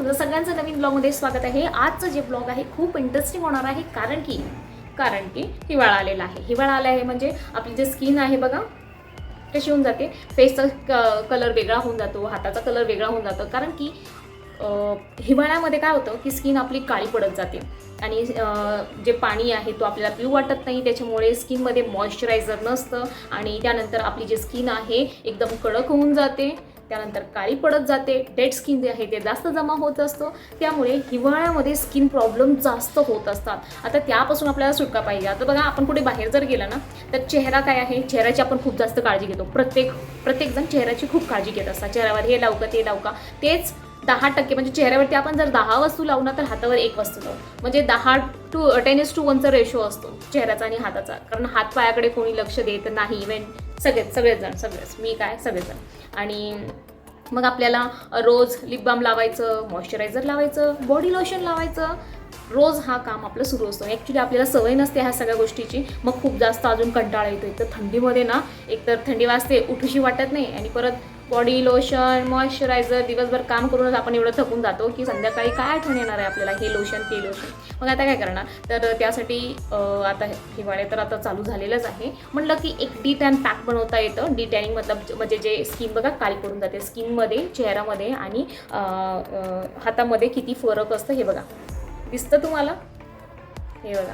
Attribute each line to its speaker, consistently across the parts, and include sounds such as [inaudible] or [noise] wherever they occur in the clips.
Speaker 1: तुझं सगळ्यांचं नवीन ब्लॉगमध्ये स्वागत आहे. आजचं जे ब्लॉग आहे खूप इंटरेस्टिंग होणार आहे. कारण की कारण की हिवाळा आलेला आहे. हिवाळा आला आहे म्हणजे आपली जे स्किन आहे बघा कशी होऊन जाते. फेसचा क कलर वेगळा होऊन जातो हाताचा कलर वेगळा होऊन जातो. कारण की हिवाळ्यामध्ये काय होतं की स्किन आपली काळी पडत जाते. आणि जे पाणी आहे तो आपल्याला पिऊ वाटत नाही. त्याच्यामुळे स्किनमध्ये मॉइश्चरायझर नसतं. आणि त्यानंतर आपली जी स्किन आहे एकदम कडक होऊन जाते. त्यानंतर काळी पडत जाते डेड स्किन जे आहे ते जास्त जमा होत असतो. त्यामुळे हिवाळ्यामध्ये स्किन प्रॉब्लेम जास्त होत असतात. आता त्यापासून आपल्याला सुटका पाहिजे. आता बघा आपण कुठे बाहेर जर गेला ना तर चेहरा काय आहे? चेहऱ्याची आपण खूप जास्त काळजी घेतो. प्रत्येक प्रत्येकजण चेहऱ्याची खूप काळजी घेत असतात. चेहऱ्यावर हे लावू का ते लावू का? तेच दहा टक्के म्हणजे चेहऱ्यावरती आपण जर दहा वस्तू लावू ना तर हातावर एक वस्तू लावू. म्हणजे दहा टू टेन एस टू वनचा रेशो असतो चेहऱ्याचा आणि हाताचा. कारण हात पायाकडे कोणी लक्ष देत नाही इव्हन सगळेच सगळेजण सगळेच मी काय सगळेजण. आणि मग आपल्याला रोज लिप बाम लावायचं मॉइश्चरायझर लावायचं बॉडी लोशन लावायचं रोज हा काम आपलं सुरू असतो. ॲक्च्युली आपल्याला सवय नसते ह्या सगळ्या गोष्टीची. मग खूप जास्त अजून कंटाळा येतो एक तर थंडीमध्ये ना एकतर थंडी वाजते उठूशी वाटत नाही आणि परत बॉडी लोशन मॉइश्चरायझर दिवसभर काम करूनच आपण एवढं थकून जातो की संध्याकाळी काय आठवण येणार आहे आपल्याला हे लोशन ते लोशन मग आता काय करणार? तर त्यासाठी आता हिवाळे तर आता चालू झालेलंच आहे. म्हटलं की एक डी टॅन पॅक बनवता येतं. डी टॅनिंग मतलब म्हणजे जे स्किन बघा काळी पडून जाते. स्किनमध्ये चेहऱ्यामध्ये आणि हातामध्ये किती फरक असतं हे बघा. दिसतं तुम्हाला? हे बघा.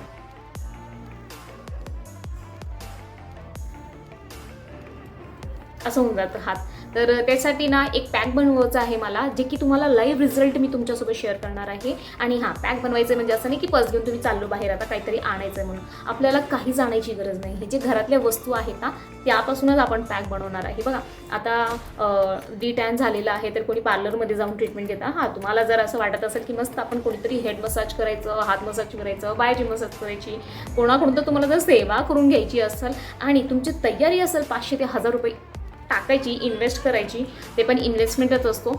Speaker 1: असं होऊन जातं हात. तर त्यासाठी ना एक पॅक बनवायचं आहे मला जे की तुम्हाला लाईव्ह रिझल्ट मी तुमच्यासोबत शेअर करणार आहे. आणि हां पॅक बनवायचं म्हणजे असं नाही की पर्स घेऊन तुम्ही चाललो बाहेर आता काहीतरी आणायचं आहे म्हणून. आपल्याला काहीच आणायची गरज नाही. हे जे घरातल्या वस्तू आहेत ना त्यापासूनच आपण पॅक बनवणार आहे. बघा आता डी टॅन झालेलं आहे तर कोणी पार्लरमध्ये जाऊन ट्रीटमेंट घेता. हां तुम्हाला जर असं वाटत असेल की मस्त आपण कोणीतरी हेड मसाज करायचं हात मसाज करायचं बायाची मसाज करायची कोणाकडून तर तुम्हाला जर सेवा करून घ्यायची असेल आणि तुमची तयारी असेल पाचशे ते हजार रुपये टाकायची इन्व्हेस्ट करायची ते पण इन्व्हेस्टमेंटच असतो.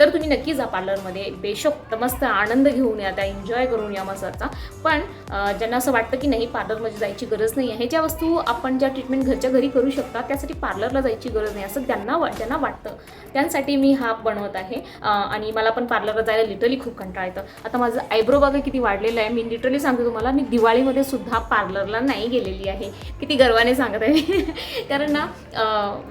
Speaker 1: तर तुम्ही नक्की जा पार्लरमध्ये बेशक मस्त आनंद घेऊन या त्या एन्जॉय करून या मसाजचा. पण ज्यांना असं वाटतं की नाही पार्लरमध्ये जायची गरज नाही आहे ज्या वस्तू आपण ज्या ट्रीटमेंट घरच्या घरी करू शकता त्यासाठी पार्लरला जायची गरज नाही. असं त्यांना वा ज्यांना वाटतं त्यांसाठी मी हा बनवत आहे. आणि मला पण पार्लरला जायला लिटरली खूप कंटाळ येतं. आता माझं आयब्रो बघा किती वाढलेलं आहे. मी लिटरली सांगते तुम्हाला मी दिवाळीमध्ये सुद्धा पार्लरला नाही गेलेली आहे. किती गर्वाने सांगत आहे. [laughs] कारण ना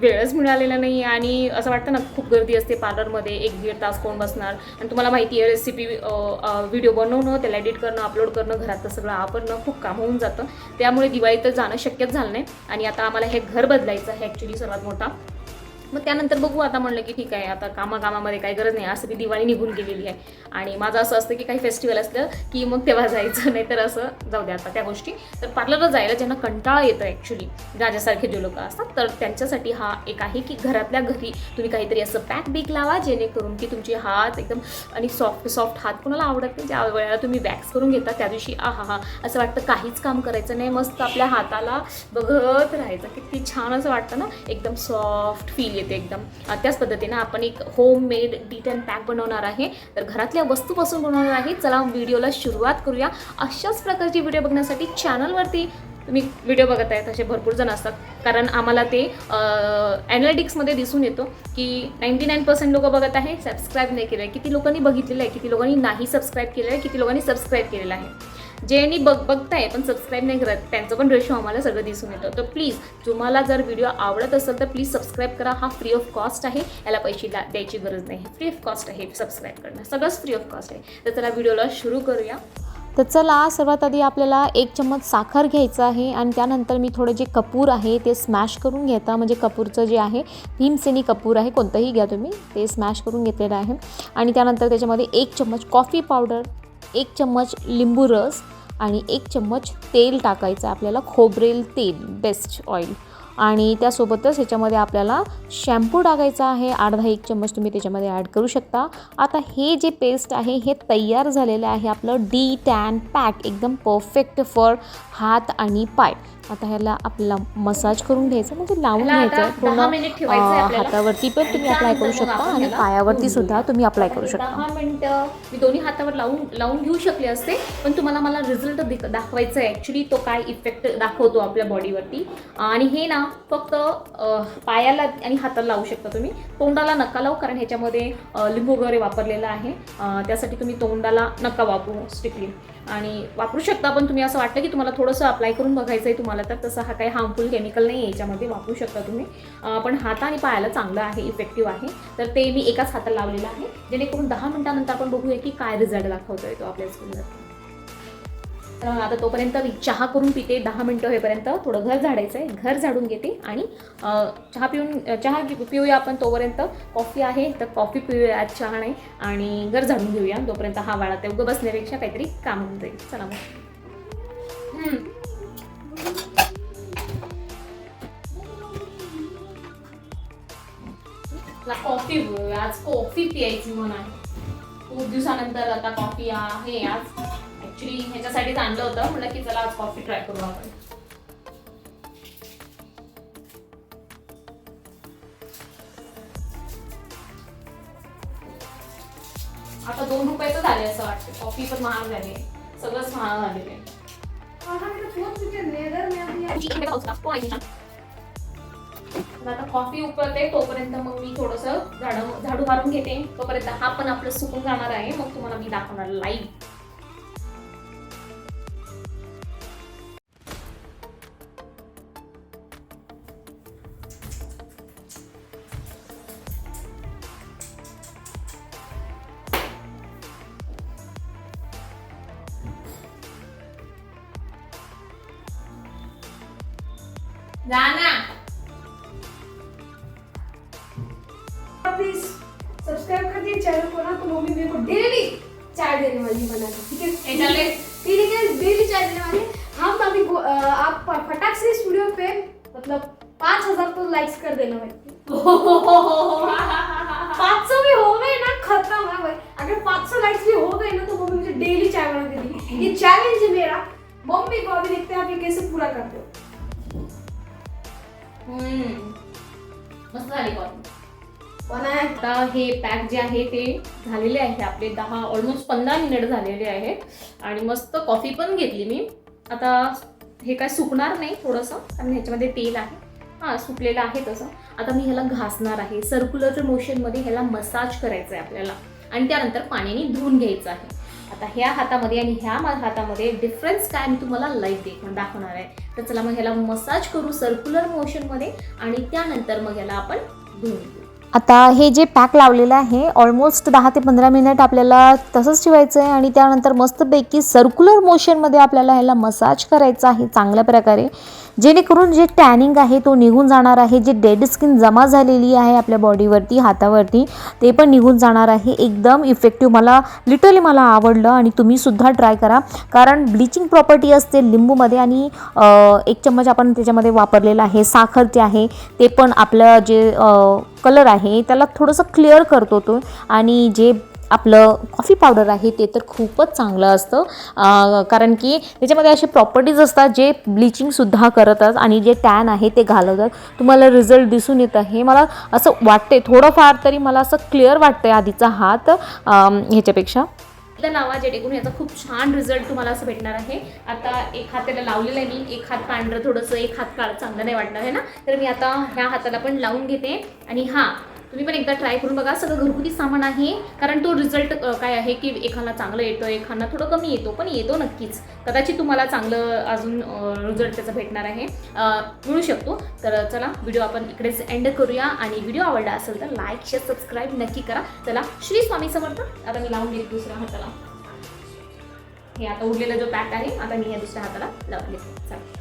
Speaker 1: वेळ वेळच मिळालेला नाही आणि असं वाटतं ना खूप गर्दी असते पार्लरमध्ये एक दीड तास कोण बसणार? आणि तुम्हाला माहिती आहे रेसिपी व्हिडिओ बनवणं त्याला एडिट करणं अपलोड करणं घरातलं सगळं आवरणं खूप काम होऊन जातं. त्यामुळे दिवाळीत तर जाणं शक्यच झालं नाही. आणि आता आम्हाला हे घर बदलायचं आहे ॲक्च्युली सर्वात मोठा. मग त्यानंतर बघू आता म्हणलं की ठीक आहे आता कामाकामामध्ये काही गरज नाही. असं ती दिवाळी निघून गेलेली आहे. आणि माझं असं असतं की काही फेस्टिवल असलं की मग तेव्हा जायचं नाही तर असं जाऊ द्या आता त्या गोष्टी. तर पार्लरला जायला ज्यांना कंटाळा येतं ॲक्च्युली राजासारखे जे लोक असतात तर त्यांच्यासाठी हा एक आहे की घरातल्या घरी तुम्ही काहीतरी असं पॅक बीक लावा जेणेकरून की तुमचे हात एकदम आणि सॉफ्ट सॉफ्ट हात कोणाला आवडत नाही ज्या वेळेला तुम्ही वॅक्स करून घेता त्या दिवशी आ हा हा असं वाटतं काहीच काम करायचं नाही मस्त आपल्या हाताला बघत राहायचं. किती छान असं वाटतं ना एकदम सॉफ्ट फील येते एकदम. त्याच पद्धतीने आपण एक होम मेड डी पॅक बनवणार आहे. तर घरातल्या वस्तूपासून बनवणार आहे. चला व्हिडिओला सुरुवात करूया. अशाच प्रकारची व्हिडिओ बघण्यासाठी चॅनलवरती तुम्ही व्हिडिओ बघत आहेत असे भरपूर जण असतात. कारण आम्हाला ते ॲनालिटिक्समध्ये दिसून येतो की नाईंटी नाईन पर्सेंट लोकं बघत आहे सबस्क्राईब नाही केलं आहे किती लोकांनी बघितलेलं आहे किती लोकांनी नाही सबस्क्राईब केलेलं आहे किती लोकांनी सबस्क्राईब केलेलं आहे. ज्यांनी बघ बघताय पण सबस्क्राईब नाही करत त्यांचं पण रेशो आम्हाला सगळं दिसून येतं. तर प्लीज तुम्हाला जर व्हिडिओ आवडत असेल तर प्लीज सबस्क्राईब करा. हा फ्री ऑफ कॉस्ट आहे. याला पैसे द्यायची गरज नाही. फ्री ऑफ कॉस्ट आहे. सबस्क्राईब करणं. सगळंच फ्री ऑफ कॉस्ट आहे. तर चला व्हिडिओला सुरू करूया.
Speaker 2: तर चला सर्वात आधी आपल्याला एक चम्मच साखर घ्यायचं आहे आणि त्यानंतर मी थोडं जे कपूर आहे ते स्मॅश करून घेता. म्हणजे कपूरचं जे आहे भीमसेनी कपूर आहे. कोणतंही घ्या तुम्ही. ते स्मॅश करून घेतलेलं आहे. आणि त्यानंतर त्याच्यामध्ये एक चम्मच कॉफी पावडर एक चम्मच लिंबू रस आणि एक चम्मच तेल टाकायचं आहे आपल्याला खोबरेल तेल बेस्ट ऑइल आणि त्यासोबतच ह्याच्यामध्ये आपल्याला शॅम्पू टाकायचा आहे. अर्धा एक चम्मच तुम्ही त्याच्यामध्ये ॲड करू शकता. आता हे जे पेस्ट आहे हे तयार झालेलं आहे आपलं डी टॅन पॅक एकदम परफेक्ट फॉर हात आणि पाय. आता ह्याला आपला मसाज करून घ्यायचं म्हणजे लावून घ्यायचं पूर्ण. हातावरती पण तुम्ही अप्लाय करू शकता आणि पायावरती सुद्धा. तुम्ही अप्लाय करू शकता.
Speaker 1: दहा मिनिटं मी दोन्ही हातावर लावून लावून घेऊ शकले असते पण तुम्हाला मला रिझल्ट दाखवायचा आहे ॲक्च्युली तो काय इफेक्ट दाखवतो आपल्या बॉडीवरती आणि हे ना फक्त पायाला आणि हाताला लावू शकता तुम्ही. तोंडाला नका लावू कारण ह्याच्यामध्ये लिंबू वगैरे वापरलेला आहे. त्यासाठी तुम्ही तोंडाला नका वापरू स्ट्रिक्टली आणि वापरू शकता पण तुम्ही असं वाटलं की तुम्हाला थोडंसं अप्लाय करून बघायचं आहे तुम्हाला तर तसं हा काही हार्मफुल केमिकल नाही आहे याच्यामध्ये वापरू शकता तुम्ही. पण हात आणि पायाला चांगलं आहे इफेक्टिव्ह आहे. तर ते मी एकाच हाताला लावलेलं आहे. जेणेकरून दहा मिनिटानंतर आपण बघूया की काय रिझल्ट दाखवतो येतो आपल्या स्किनवर तर आता तोपर्यंत मी चहा करून पिते दहा मिनटं होईपर्यंत. थोडं घर झाडायचं आहे घर झाडून घेते आणि चहा पिऊन चहा पिऊया आपण तोपर्यंत. कॉफी आहे तर कॉफी पिऊया. आज चहा नाही. आणि घर झाडून घेऊया. तोपर्यंत हा वाळा ते उगं बसण्यापेक्षा काहीतरी काम होऊन जाईल. चला मग. कॉफी आज कॉफी प्यायची म्हणून आहे खूप दिवसानंतर आता कॉफी आहे. आज ऍक्च्युली ह्याच्यासाठीच आणलं होतं. म्हटलं की चला आज कॉफी ट्राय करू आपण. आता दोन रुपयाचं झाले असं वाटतं कॉफी पण महाग झाली सगळंच महाग झालेलं आहे. आता कॉफी उकळते तोपर्यंत मग मी थोडस झाडू झाडू मारून घेते. तोपर्यंत हा पण आपलं सुकून जाणार आहे. मग तुम्हाला मी दाखवणार लाईव्ह जा
Speaker 3: प्लीज़ सब्सक्राइब कर दिए चैनल को ना तो मम्मी मेरे को डेली चाय देने वाली बनाकर ठीक है। ठीक है? डेली चाय देने वाली। हम अभी आप फटाक से इस वीडियो पे मतलब पाँच हज़ार तो लाइक्स कर देना भाई। पाँच सौ भी हो गए ना खत्म है भाई। अगर पाँच सौ लाइक्स भी हो गए ना तो मम्मी मुझे डेली चाय बना के देगी। ये चैलेंज है मेरा। मम्मी को अभी देखते हैं आप ये कैसे पूरा करते हो.
Speaker 1: मस्त झाली
Speaker 3: बनाया
Speaker 1: आता हे पॅक जे आहे ते झालेले आहे. आपले दहा ऑलमोस्ट पंधरा मिनिट झालेले आहे. आणि मस्त कॉफी पण घेतली मी. आता हे काय सुकणार नाही थोडंसं कारण ह्याच्यामध्ये तेल आहे. हां सुकलेलं आहे तसं. आता मी ह्याला घासणार आहे. सर्क्युलर मोशनमध्ये ह्याला मसाज करायचं आहे आपल्याला. आणि त्यानंतर पाण्याने धुवून घ्यायचं आहे. आता ह्या हातामध्ये आणि ह्या हातामध्ये डिफरन्स काय मी तुम्हाला लाइट देख दाखवणार आहे. तर चला मग ह्याला मसाज करू सर्क्युलर मोशनमध्ये आणि त्यानंतर मग ह्याला आपण धुवून
Speaker 2: आता हे जे पॅक लावलेलं आहे ऑलमोस्ट दहा ते पंधरा मिनिट आपल्याला तसंच ठेवायचं आहे आणि त्यानंतर मस्तपैकी सर्क्युलर मोशनमध्ये आपल्याला ह्याला मसाज करायचं आहे चांगल्या प्रकारे. जेणेकरून जे टॅनिंग आहे तो निघून जाणार आहे. जे डेड स्किन जमा झालेली आहे आपल्या बॉडीवरती हातावरती ते पण निघून जाणार आहे. एकदम इफेक्टिव्ह मला लिटरली मला आवडलं आणि तुम्हीसुद्धा ट्राय करा. कारण ब्लिचिंग प्रॉपर्टी असते लिंबूमध्ये आणि एक चम्मच आपण त्याच्यामध्ये वापरलेलं आहे. साखर जे आहे ते पण आपलं जे कलर आहे त्याला थोडंसं क्लिअर करतो तो. आणि जे आपलं कॉफी पावडर आहे ते तर खूपच चांगलं असतं. कारण की त्याच्यामध्ये असे प्रॉपर्टीज असतात जे ब्लिचिंगसुद्धा करतात आणि जे टॅन आहे ते घालवतात. तुम्हाला रिझल्ट दिसून येत. आहे मला असं वाटते थोडंफार तरी मला असं क्लिअर वाटतं आहे आधीचा हात ह्याच्यापेक्षा.
Speaker 1: हातला लावा जेणेकरून याचा खूप छान रिझल्ट तुम्हाला असं भेटणार आहे. आता एक हात त्याला लावलेला आहे मी. एक हात पांढरं थोडंसं एक हात काळ चांगलं नाही वाटणार आहे ना? तर मी आता ह्या हाताला पण लावून घेते. आणि हां तुम्ही पण एकदा ट्राय करून बघा. सगळं घरगुती सामान आहे. कारण तो रिझल्ट काय आहे की एखादा चांगलं येतो एखादा थोडं कमी येतो पण येतो नक्कीच. कदाचित तुम्हाला चांगलं अजून रिझल्ट त्याचा भेटणार आहे. मिळू शकतो. तर चला व्हिडिओ आपण इकडेच एंड करूया. आणि व्हिडिओ आवडला असेल तर लाईक शेअर सबस्क्राईब नक्की करा. चला श्री स्वामी समर्थ. आता मी लावून घेते दुसऱ्या हाताला. हे आता उरलेला जो पॅक आहे आता मी या दुसऱ्या हाताला लावून घेते चला.